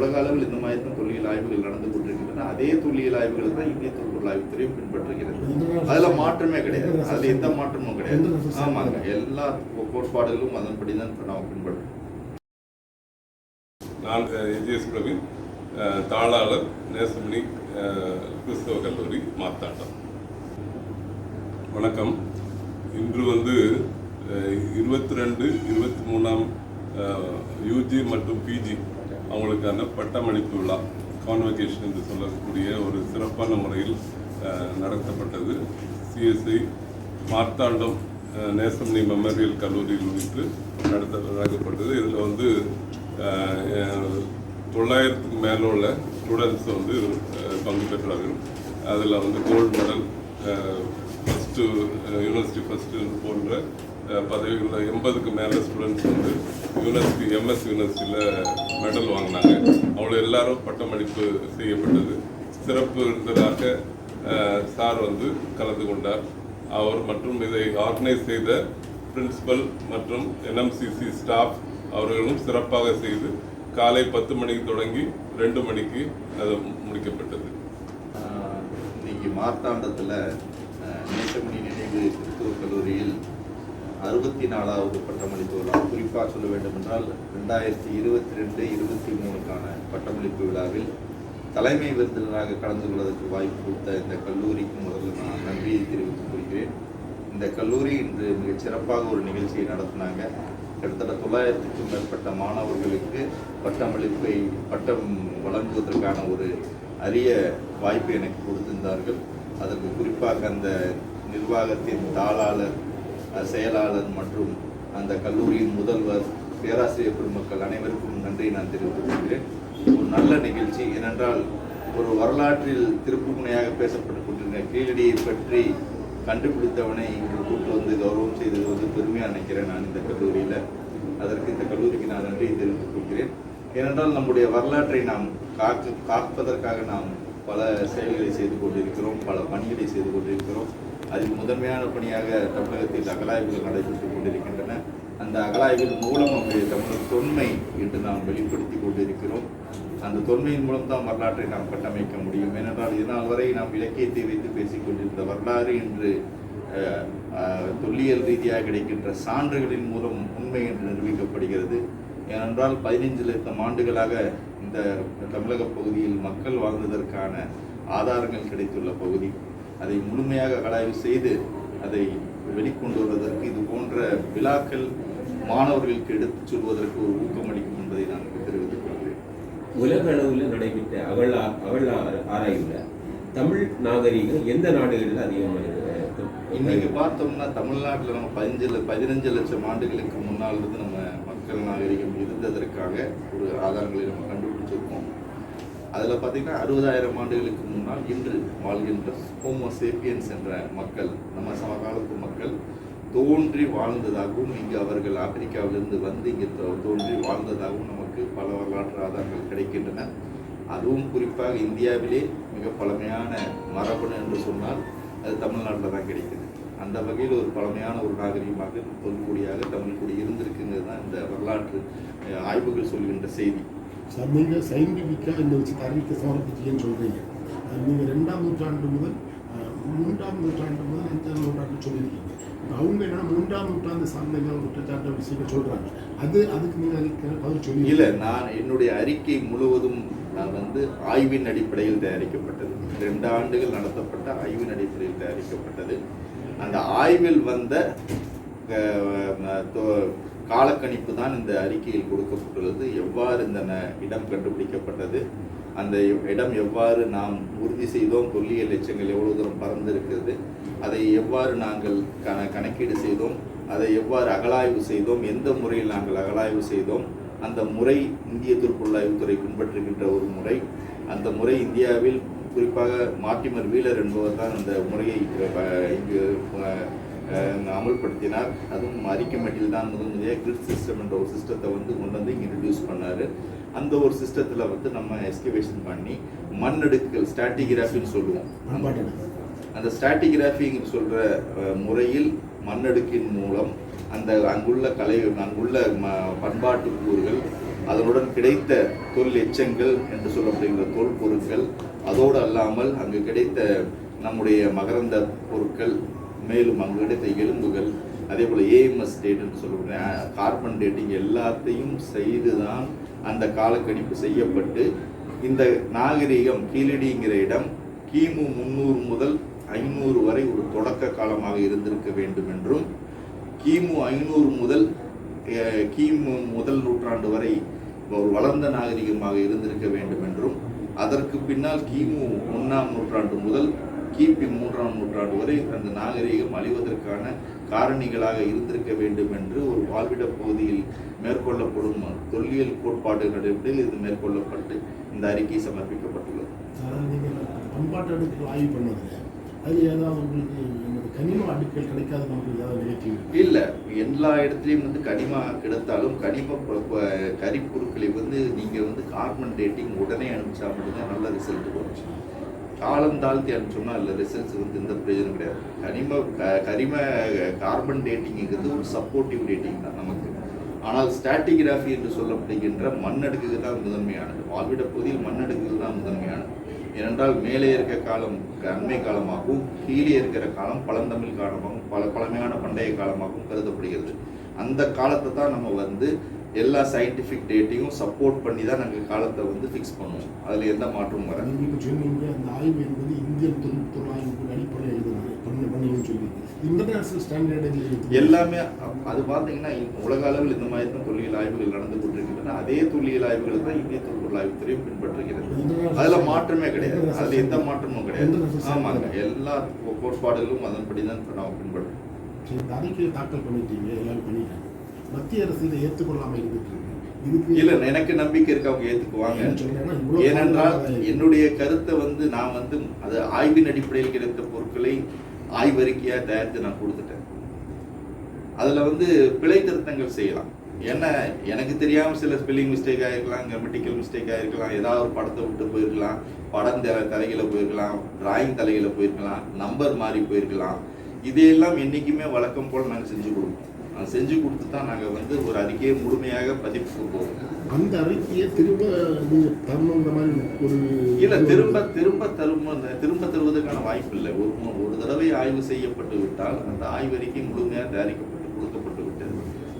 உலக அளவில் இந்த மாதிரி தான் தொல்லியல் ஆய்வுகள் நடந்து கொண்டிருக்கின்றன. அதே தொல்லியல் ஆய்வுகள் தான் இந்திய தொல்பொருள் ஆய்வுத்துறையும் பின்பற்றுகிறது. அதில் மாற்றமே கிடையாது. அதில் எந்த மாற்றமும் கிடையாது. ஆமாங்க. எல்லா கோட்பாடுகளும் அதன்படி தான் நாம் பின்பற்றுறோம் நான் எஜிஎஸ் பிரவீன் தாளாளர் நேசமணி கிறிஸ்தவ கல்லூரி மாத்தாட்டம் வணக்கம். இன்று வந்து இருபத்தி ரெண்டு இருபத்தி மூணாம் யூஜி மற்றும் பிஜி அவங்களுக்கான பட்டமளிப்பு விழா கான்வெகேஷன் என்று சொல்லக்கூடிய ஒரு சிறப்பான முறையில் நடத்தப்பட்டது. சிஎஸ்ஐ மார்த்தாண்டம் நேசம்னி நேசமணி மெமோரியல் கல்லூரியில் வைத்து நடத்த நடக்கப்பட்டது இதில் வந்து தொள்ளாயிரத்துக்கு மேலே உள்ள ஸ்டூடெண்ட்ஸ் வந்து பங்கு பெற்றார்கள். அதில் வந்து gold medal first university first போன்ற பதவிகளில் எண்பதுக்கு மேலே ஸ்டூடெண்ட்ஸ் வந்து யூனிவர்சிட்டி எம்எஸ் யூனிவர்சிட்டியில் மெடல் வாங்கினாங்க. அவ்வளோ எல்லாரும் பட்டமளிப்பு செய்யப்பட்டது. சிறப்பு இருந்ததாக சார் வந்து கலந்து கொண்டார். அவர் மற்றும் இதை ஆர்கனைஸ் செய்த பிரின்சிபல் மற்றும் என்எம்சிசி ஸ்டாஃப் அவர்களும் சிறப்பாக செய்து காலை பத்து மணிக்கு தொடங்கி ரெண்டு மணிக்கு அது முடிக்கப்பட்டது. இன்னைக்கு மார்த்தாண்டத்தில் நேசமணி நினைவு கிறிஸ்துவ கல்லூரியில் அறுபத்தி நாலாவது பட்டமளிப்பு விழா குறிப்பாக சொல்ல வேண்டுமென்றால் ரெண்டாயிரத்தி இருபத்தி ரெண்டு இருபத்தி மூணுக்கான பட்டமளிப்பு விழாவில் தலைமை விருந்தினராக கலந்து கொள்வதற்கு வாய்ப்பு கொடுத்த இந்த கல்லூரிக்கு முதல்ல நான் நன்றியை தெரிவித்துக் கொள்கிறேன். இந்த கல்லூரி இன்று மிகச் சிறப்பாக ஒரு நிகழ்ச்சியை நடத்தினாங்க. கிட்டத்தட்ட தொள்ளாயிரத்துக்கும் மேற்பட்ட மாணவர்களுக்கு பட்டமளிப்பை பட்டம் வழங்குவதற்கான ஒரு அரிய வாய்ப்பை எனக்கு கொடுத்திருந்தார்கள். அதற்கு குறிப்பாக அந்த நிர்வாகத்தின் தாளாளர் செயலாளர் மற்றும் அந்த கல்லூரியின் முதல்வர் பேராசிரியர் பெருமக்கள் அனைவருக்கும் நன்றி நான் தெரிவித்துக் கொள்கிறேன். ஒரு நல்ல நிகழ்ச்சி ஏனென்றால் ஒரு வரலாற்றில் திருப்புமுனையாக பேசப்பட்டுக் கொண்டிருந்த கீழடியை பற்றி கண்டுபிடித்தவனை இங்கு கூட்டு வந்து கௌரவம் செய்தது வந்து பெருமையாக நினைக்கிறேன் நான் இந்த கல்லூரியில். அதற்கு இந்த கல்லூரிக்கு நான் நன்றியை தெரிவித்துக் கொள்கிறேன். ஏனென்றால் நம்முடைய வரலாற்றை நாம் காக்க காப்பதற்காக நாம் பல செயல்களை செய்து கொண்டிருக்கிறோம் பல பணிகளை செய்து கொண்டிருக்கிறோம். அதில் முதன்மையான பணியாக தமிழகத்தில் அகலாய்வுகள் நடைபெற்றுக் கொண்டிருக்கின்றன. அந்த அகலாய்வின் மூலம் நம்முடைய தமிழர் தொன்மை என்று நாம் வெளிப்படுத்தி கொண்டிருக்கிறோம். அந்த தொன்மையின் மூலம் தான் வரலாற்றை நாம் கட்டமைக்க முடியும். ஏனென்றால் இதனால் வரை நாம் இலக்கியத்தை வைத்து பேசிக் கொண்டிருந்த வரலாறு என்று தொல்லியல் ரீதியாக கிடைக்கின்ற சான்றுகளின் மூலம் உண்மை என்று நிரூபிக்கப்படுகிறது. ஏனென்றால் பதினைஞ்சு லட்சம் ஆண்டுகளாக இந்த தமிழக பகுதியில் மக்கள் வாழ்ந்ததற்கான ஆதாரங்கள் கிடைத்துள்ள பகுதி. அதை முழுமையாக அகலாய்வு செய்து அதை வெளிக்கொண்டு வருவதற்கு இது போன்ற விழாக்கள் மாணவர்களுக்கு எடுத்துச் சொல்வதற்கு ஒரு ஊக்கமளிக்கும் என்பதை நான் தெரிவித்துக் கொள்கிறேன் உலக அளவில் நடைபெற்ற அகழ் ஆ- ஆராய்வுல தமிழ் நாகரீகம் எந்த நாடுகளில் அதிகமாக? இன்னைக்கு பார்த்தோம்னா தமிழ்நாட்டில் நம்ம பதினஞ்சு பதினஞ்சு லட்சம் ஆண்டுகளுக்கு முன்னால் இருந்து நம்ம மக்கள் நாகரிகம் இருந்ததற்காக ஒரு ஆதாரங்களை நம்ம கண்டுபிடிச்சிருக்கோம் அதில் பார்த்தீங்கன்னா அறுபதாயிரம் ஆண்டுகளுக்கு முன்னால் இன்று வாழ்கின்ற ஹோமோசேப்பியன்ஸ் என்ற மக்கள் நம்ம சமகாலத்து மக்கள் தோன்றி வாழ்ந்ததாகவும் இங்கு அவர்கள் ஆப்பிரிக்காவிலிருந்து வந்து இங்கே தோ- தோன்றி வாழ்ந்ததாகவும் நமக்கு பல வரலாற்று ஆதாரங்கள் கிடைக்கின்றன. அதுவும் குறிப்பாக இந்தியாவிலே மிக பழமையான மரபணு என்று சொன்னால் அது தமிழ்நாட்டில் தான் கிடைக்குது. அந்த வகையில் ஒரு பழமையான ஒரு நாகரிகமாக தொல்குடியாக தமிழ்குடி இருந்திருக்குங்கிறது தான் இந்த வரலாற்று ஆய்வுகள் சொல்கின்ற செய்தி. சார் நீங்கள் சயின்டிஃபிக்காக இந்த வச்சு அறிவிக்க சமர்ப்பிச்சீங்கன்னு சொல்கிறீங்க நீங்கள் ரெண்டாம் நூற்றாண்டு முதல் மூன்றாம் நூற்றாண்டு முதல் அஞ்சாம் நூற்றாண்டு சொல்லியிருக்கீங்க? அவங்க என்ன மூன்றாம் நூற்றாண்டு சார்ந்த குற்றச்சாட்டு விஷயங்கள் சொல்கிறாங்க அது அதுக்கு நீங்கள் அதுக்கு பதில் சொல்லி இல்லை நான் என்னுடைய அறிக்கை முழுவதும் நான் வந்து ஆய்வின் அடிப்படையில் தயாரிக்கப்பட்டது. ரெண்டு ஆண்டுகள் நடத்தப்பட்ட ஆய்வின் அடிப்படையில் தயாரிக்கப்பட்டது. அந்த ஆய்வில் வந்த காலக்கணிப்பு தான் இந்த அறிக்கையில் கொடுக்கப்பட்டுள்ளது. எவ்வாறு இந்த இடம் கண்டுபிடிக்கப்பட்டது? அந்த இடம் எவ்வாறு நாம் உறுதி செய்தோம்? தொல்லியல் எச்சங்கள் எவ்வளவு தூரம் பறந்திருக்கிறது? அதை எவ்வாறு நாங்கள் கண கணக்கீடு செய்தோம்? அதை எவ்வாறு அகலாய்வு செய்தோம்? எந்த முறையில் நாங்கள் அகலாய்வு செய்தோம்? அந்த முறை இந்திய துறை பின்பற்றுகின்ற ஒரு முறை. அந்த முறை இந்தியாவில் குறிப்பாக மாட்டிமர் வீலர் என்பவர் தான் அந்த முறையை இங்கு அமல்படுத்தினார். அதுவும் அரிக்கமெட்டில் தான் முதல் முதலியாக கிரிட் சிஸ்டம் என்ற ஒரு சிஸ்டத்தை வந்து கொண்டு வந்து இங்கே இன்ட்ரடியூஸ் பண்ணார். அந்த ஒரு சிஸ்டத்தில் வந்து நம்ம எஸ்கவேஷன் பண்ணி மண்ணடுக்குகள் ஸ்டாட்டிகிராஃபின்னு சொல்லுவோம். அந்த ஸ்டாட்டிகிராஃபிங்கிற சொல்கிற முறையில் மண்ணடுக்கின் மூலம் அந்த அங்குள்ள கலை அங்குள்ள ம பண்பாட்டு கூறுகள் அதனுடன் கிடைத்த தொல் எச்சங்கள் என்று சொல்லப்படுகின்ற தொல் பொருட்கள் அதோடு அல்லாமல் அங்கு கிடைத்த நம்முடைய மகரந்த பொருட்கள் மேலும் அங்கு கிடைத்த எலும்புகள் அதே போல் ஏஎம்எஸ் டேட் சொல்லக்கூடிய கார்பன் டேட்டிங் எல்லாத்தையும் செய்து தான் அந்த காலக்கணிப்பு செய்யப்பட்டு இந்த நாகரிகம் கீழடிங்கிற இடம் கிமு முந்நூறு முதல் ஐநூறு வரை ஒரு தொடக்க காலமாக இருந்திருக்க வேண்டும் என்றும் கிமு ஐநூறு முதல் கிமு முதல் நூற்றாண்டு வரை ஒரு வளர்ந்த நாகரிகமாக இருந்திருக்க வேண்டும் என்றும் அதற்கு பின்னால் கிமு ஒன்றாம் நூற்றாண்டு முதல் கிபி மூன்றாம் நூற்றாண்டு வரை அந்த நாகரிகம் அழிவதற்கான காரணிகளாக இருந்திருக்க வேண்டும் என்று ஒரு வாழ்விட பகுதியில் மேற்கொள்ளப்படும் தொல்லியல் கோட்பாடுகளில் இது மேற்கொள்ளப்பட்டு இந்த அறிக்கை சமர்ப்பிக்கப்பட்டுள்ளது. நீங்கள் பண்பாட்டு அடுக்குகள் ஆய்வு பண்ணதில் அதில் ஏதாவது உங்களுக்கு கனிம அடுக்கள் கிடைக்காத நமக்கு ஏதாவது இல்ல எல்லா இடத்துலயும் வந்து கனிமா கிடைத்தாலும் கனிம கரிப்பொருட்களை வந்து நீங்க வந்து கார்பன் டேட்டிங் உடனே அனுப்பிச்சா மட்டும்தான் நல்ல ரிசல்ட் வரும். காலம் தாழ்த்தி அனுப்பிச்சோம்னா அதில் ரிசல்ட்ஸ் வந்து எந்த பிரயோஜனம் கிடையாது. கனிம க- கரிம கார்பன் டேட்டிங்கிறது ஒரு சப்போர்ட்டிவ் டேட்டிங் தான் நமக்கு. ஆனால் ஸ்டாட்டிகிராஃபி என்று சொல்லப்படுகின்ற மண்ணடுக்குகள் தான் முதன்மையானது. வாழ்விட பகுதியில் மண்ணடுக்குகள் தான் முதன்மையானது. ஏனென்றால் மேலே இருக்க காலம் அண்மை காலமாகவும் கீழே இருக்கிற காலம் பழந்தமிழ் காலமாகவும் பல பழமையான பண்டைய காலமாகவும் கருதப்படுகிறது. அந்த காலத்தை தான் நம்ம வந்து எல்லா சயின்டிஃபிக் டேட்டையும் சப்போர்ட் பண்ணி தான் நாங்கள் காலத்தை வந்து ஃபிக்ஸ் பண்ணுவோம். அதில் எந்த மாற்றமும் வராது. நீங்கள் சொன்னீங்க அந்த ஆய்வு என்பது இந்தியன் தொழில்நுட்ப அடிப்படையில் பண்ணீங்கன்னு சொல்லிங்க இன்டர்நேஷனல் ஸ்டாண்டர்டு எல்லாமே அது பார்த்தீங்கன்னா உலக அளவில் இந்த மாதிரி தான் தொல்லியல் ஆய்வுகள் நடந்து கொண்டிருக்கின்றன. அதே தொல்லியல் ஆய்வுகள் தான் இந்திய தொல்லியல் ஆய்வுத்துறையும் பின்பற்றுகிறது. அதுல மாற்றமே கிடையாது. அதுல எந்த மாற்றமும் கிடையாது. ஆமாங்க. எல்லா கோட்பாடுகளும் அதன்படி தான் நாம் பின்பற்றுறோம் அறிக்கையை தாக்கல் பண்ணிட்டீங்க எல்லாரும் பண்ணிட்டாங்க. மத்திய அரசு இதை ஏற்றுக்கொள்ளாம இருந்துட்டு இருக்கு. இல்ல எனக்கு நம்பிக்கை இருக்கு அவங்க ஏத்துக்குவாங்க. ஏன்னு ஏனென்றால் என்னுடைய கருத்தை வந்து நான் வந்து அது ஆய்வின் அடிப்படையில் கிடைத்த பொருட்களை ஆய்வறிக்கையா தயாரித்து நான் கொடுத்துட்டேன். அதுல வந்து பிழை திருத்தங்கள் செய்யலாம். என்ன எனக்கு தெரியாம சில ஸ்பெல்லிங் மிஸ்டேக் ஆயிருக்கலாம் கிராமட்டிக்கல் மிஸ்டேக் ஆயிருக்கலாம் ஏதாவது ஒரு படத்தை விட்டு போயிருக்கலாம் படம் தலை தலைகளை போயிருக்கலாம் டிராயிங் தலைகளை போயிருக்கலாம் நம்பர் மாறி போயிருக்கலாம். இதையெல்லாம் என்னைக்குமே வழக்கம் போல நாங்க செஞ்சு கொடுப்போம். செஞ்சு கொடுத்து தான் நாங்க வந்து ஒரு அறிக்கையை முழுமையாக பதிப்பு போவோம் அந்த அறிக்கையை திரும்ப நீங்க தரணுங்கிற மாதிரி ஒரு இல்ல திரும்ப திரும்ப தரும் திரும்ப தருவதற்கான வாய்ப்பு இல்லை. ஒரு ஒரு தடவை ஆய்வு செய்யப்பட்டு விட்டால் அந்த ஆய்வறிக்கை முழுமையாக தயாரிக்கப்பட்டு கொடுக்கப்பட்டு விட்டது.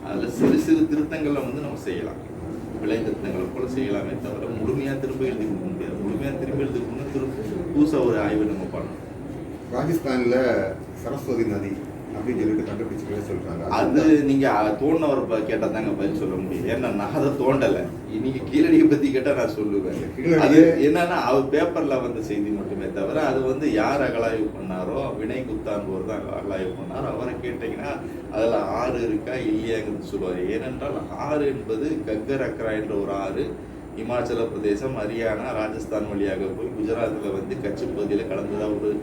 அதுல சிறு சிறு திருத்தங்களை வந்து நம்ம செய்யலாம். விலை திருத்தங்களை போல செய்யலாமே தவிர முழுமையா திரும்ப எழுதி கொடுக்க முடியாது. முழுமையா திரும்ப எழுதி கொடுக்கணும் திரும்ப புதுசா ஒரு ஆய்வு நம்ம பண்ணணும். ராஜஸ்தான்ல சரஸ்வதி நதி அப்படின்னு சொல்லிட்டு கண்டுபிடிச்சிருக்கே சொல்றாங்க. அது நீங்க தோண்டினவரை ப- கேட்டா தாங்க பதில் சொல்ல முடியும். ஏன்னா நான் அதை தோண்டல. இன்னைக்கு கீழடியை பத்தி கேட்டா நான் சொல்லுவேன். அது என்னன்னா அவர் பேப்பர்ல வந்த செய்தி மட்டுமே தவிர அது வந்து யார் அகலாய்வு பண்ணாரோ வினய் குத்தான்போர் தான் அகலாய்வு பண்ணாரோ. அவரை கேட்டீங்கன்னா அதுல ஆறு இருக்கா இல்லையாங்கிறது சொல்லுவார். ஏனென்றால் ஆறு என்பது கக்கர் அக்ரா என்ற ஒரு ஆறு. இமாச்சல பிரதேசம் ஹரியானா ராஜஸ்தான் வழியாக போய் குஜராத்தில் வந்து கட்சி பகுதியில் கலந்ததா ஒரு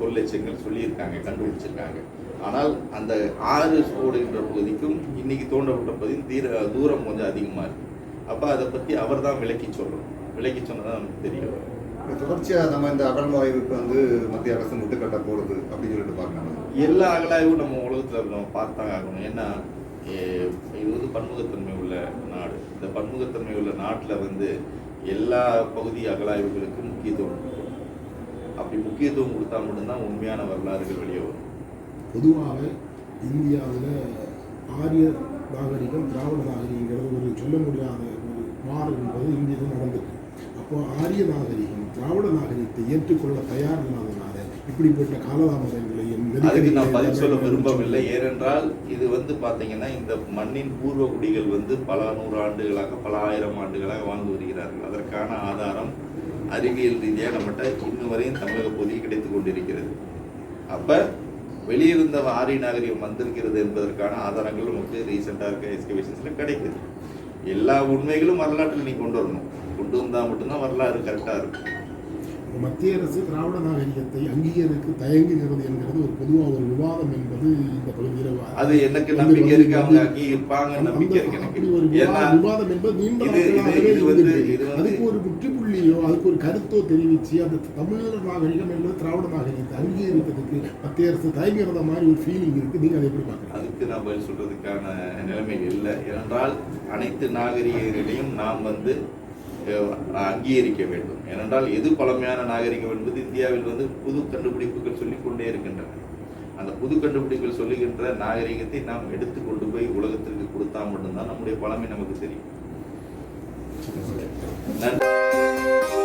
தொல்லைச்சங்கள் சொல்லியிருக்காங்க கண்டுபிடிச்சிருக்காங்க. ஆனால் அந்த ஆறு ஓடுகின்ற பகுதிக்கும் இன்னைக்கு தோண்டப்பட்ட பகுதியும் தீர தூரம் கொஞ்சம் அதிகமாக இருக்கு. அப்போ அதை பற்றி அவர் தான் விளக்கி சொல்லணும். விளக்கி சொன்னதான் நமக்கு தெரியும். இப்ப தொடர்ச்சியா நம்ம இந்த அகழ்வாய்வுக்கு வந்து மத்திய அரசு முட்டுக்கட்ட போடுது அப்படின்னு சொல்லிட்டு பார்க்கலாம் எல்லா அகலாய்வும் நம்ம உலகத்தில் நம்ம பார்த்தாங்க ஆகணும். ஏன்னா இது வந்து பன்முகத்தன்மை உள்ள நாடு. இந்த பன்முகத்தன்மை உள்ள நாட்டில் வந்து எல்லா பகுதி அகலாய்வுகளுக்கும் முக்கியத்துவம் அப்படி முக்கியத்துவம் கொடுத்தா மட்டும்தான் உண்மையான வரலாறுகள் வெளியே வரும். பொதுவாக இந்தியாவில் ஆரிய நாகரிகம் திராவிட நாகரிகங்கிறது ஒரு சொல்ல முடியாத ஒரு மாறு என்பது இந்தியாவில் நடந்திருக்கு. அப்போ ஆரிய நாகரிகம் திராவிட நாகரிகத்தை ஏற்றுக்கொள்ள தயார் இல்லாதனால இப்படிப்பட்ட காலதாமதங்களையும் அதுக்கு நான் பதில் சொல்ல விரும்பவில்லை. ஏனென்றால் இது வந்து பாத்தீங்கன்னா இந்த மண்ணின் பூர்வ குடிகள் வந்து பல நூறு ஆண்டுகளாக பல ஆயிரம் ஆண்டுகளாக வாழ்ந்து வருகிறார்கள். அதற்கான ஆதாரம் அறிவியல் ரீதியாக நம்மகிட்ட இன்னும் வரையும் தமிழக பகுதியில் கிடைத்து கொண்டிருக்கிறது. அப்ப வெளியிருந்த ஆரிய நாகரிகம் வந்திருக்கிறது என்பதற்கான ஆதாரங்கள் நமக்கு ரீசெண்டாக இருக்க எக்ஸ்கவேஷன்ஸ்ல கிடைக்குது. எல்லா உண்மைகளும் வரலாற்றில் நீ கொண்டு வரணும். கொண்டு வந்தால் மட்டும்தான் வரலாறு கரெக்டாக இருக்கும். மத்திய அரசு திராவிட நாகரிகத்தை அங்கீகரிக்க தயங்குகிறது என்கிறது ஒரு பொதுவாக ஒரு விவாதம் என்பது இந்த பகுதியில் அது எனக்கு நம்பிக்கை இருக்கு. அவங்க நம்பிக்கை இருக்கு எனக்கு. ஒரு விவாதம் என்பது நீண்ட அதுக்கு ஒரு முற்றுப்புள்ளியோ அதுக்கு ஒரு கருத்தோ தெரிவித்து அந்த தமிழர் நாகரிகம் என்பது திராவிட நாகரிகத்தை அங்கீகரிப்பதற்கு மத்திய அரசு தயங்குறத மாதிரி ஒரு ஃபீலிங் இருக்குது நீங்கள் அதை எப்படி பார்க்குறீங்க? அதுக்கு நான் பதில் சொல்றதுக்கான நிலைமை இல்லை. ஏனென்றால் அனைத்து நாகரிகங்களையும் நாம் வந்து அங்கீகரிக்க வேண்டும். ஏனென்றால் எது பழமையான நாகரிகம் என்பது இந்தியாவில் வந்து புது கண்டுபிடிப்புகள் சொல்லிக்கொண்டே இருக்கின்றன. அந்த புது கண்டுபிடிப்புகள் சொல்லுகின்ற நாகரிகத்தை நாம் எடுத்து கொண்டு போய் உலகத்திற்கு கொடுத்தா மட்டும்தான் நம்முடைய பழமை நமக்கு தெரியும். நன்றி.